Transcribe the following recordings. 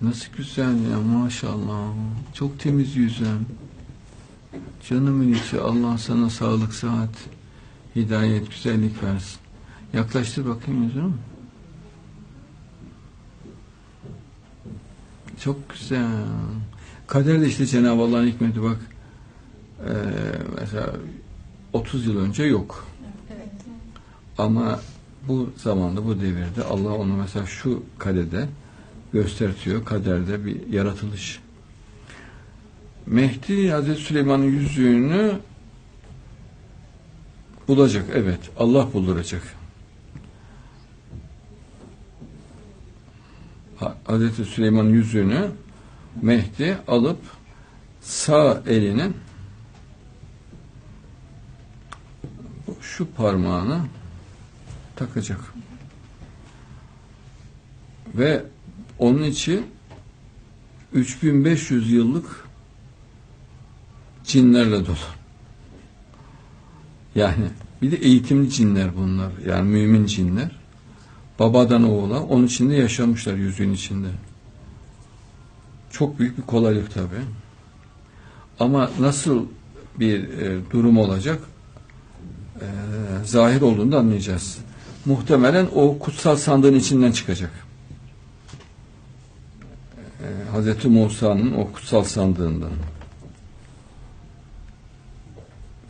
Nasıl güzel ya maşallah. Çok temiz yüzün. Canımın içi Allah sana sağlık, sıhhat, hidayet, güzellik versin. Yaklaştır bakayım yüzünü. Çok güzel. Kader de işte Cenab-ı Allah'ın hikmeti bak. Ee, mesela 30 yıl önce yok. Evet. Ama bu zamanda, bu devirde Allah onu mesela şu kadede göstertiyor. Kaderde bir yaratılış. Mehdi Hazreti Süleyman'ın yüzüğünü bulacak. Evet. Allah bulduracak. Ha- Hazreti Süleyman'ın yüzüğünü Mehdi alıp sağ elinin şu parmağına takacak. Ve onun için 3500 yıllık cinlerle dolu. Yani bir de eğitimli cinler bunlar. Yani mümin cinler. Babadan oğula onun içinde yaşamışlar yüzüğün içinde. Çok büyük bir kolaylık tabii. Ama nasıl bir e, durum olacak? e, zahir olduğunu da anlayacağız. Muhtemelen o kutsal sandığın içinden çıkacak. E, Hazreti Musa'nın o kutsal sandığından.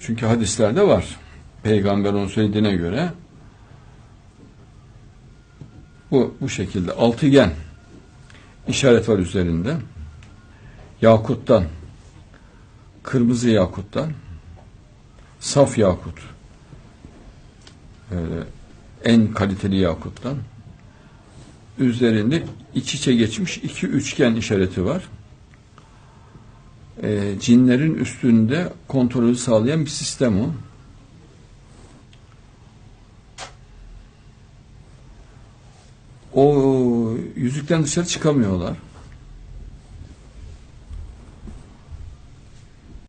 Çünkü hadislerde var. Peygamber onu söylediğine göre bu bu şekilde altıgen işaret var üzerinde. Yakuttan kırmızı yakuttan saf yakut böyle en kaliteli yakuttan üzerinde iç içe geçmiş iki üçgen işareti var. Ee, cinlerin üstünde kontrolü sağlayan bir sistem o. O yüzükten dışarı çıkamıyorlar.